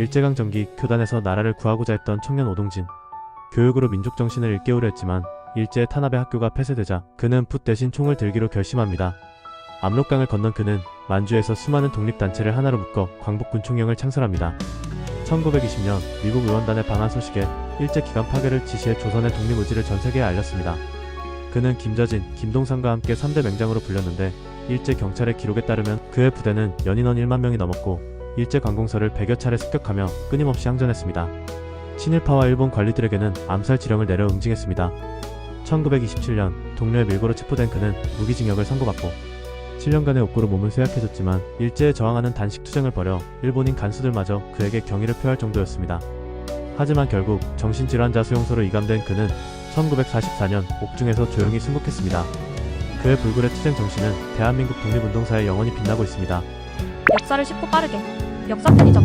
일제강 점기 교단에서 나라를 구하고자 했던 청년 오동진. 교육으로 민족 정신을 일깨우려 했지만 일제의 탄압에 학교가 폐쇄되자 그는 붓 대신 총을 들기로 결심합니다. 압록강을 건넌 그는 만주에서 수많은 독립단체를 하나로 묶어 광복군총령을 창설합니다. 1920년 미국 의원단의 방한 소식에 일제 기간 파괴를 지시해 조선의 독립 의지를 전 세계에 알렸습니다. 그는 김저진, 김동산과 함께 3대 맹장으로 불렸는데 일제 경찰의 기록에 따르면 그의 부대는 연인원 1만 명이 넘었고 일제 관공서를 100여 차례 습격하며 끊임없이 항전했습니다. 친일파와 일본 관리들에게는 암살 지령을 내려 응징했습니다. 1927년 동료의 밀고로 체포된 그는 무기징역을 선고받고 7년간의 옥고로 몸을 쇠약해졌지만 일제에 저항하는 단식 투쟁을 벌여 일본인 간수들마저 그에게 경의를 표할 정도였습니다. 하지만 결국 정신질환자 수용소로 이감된 그는 1944년 옥중에서 조용히 순국했습니다. 그의 불굴의 투쟁 정신은 대한민국 독립운동사에 영원히 빛나고 있습니다. 역사를 쉽고 빠르게. 역사 편의점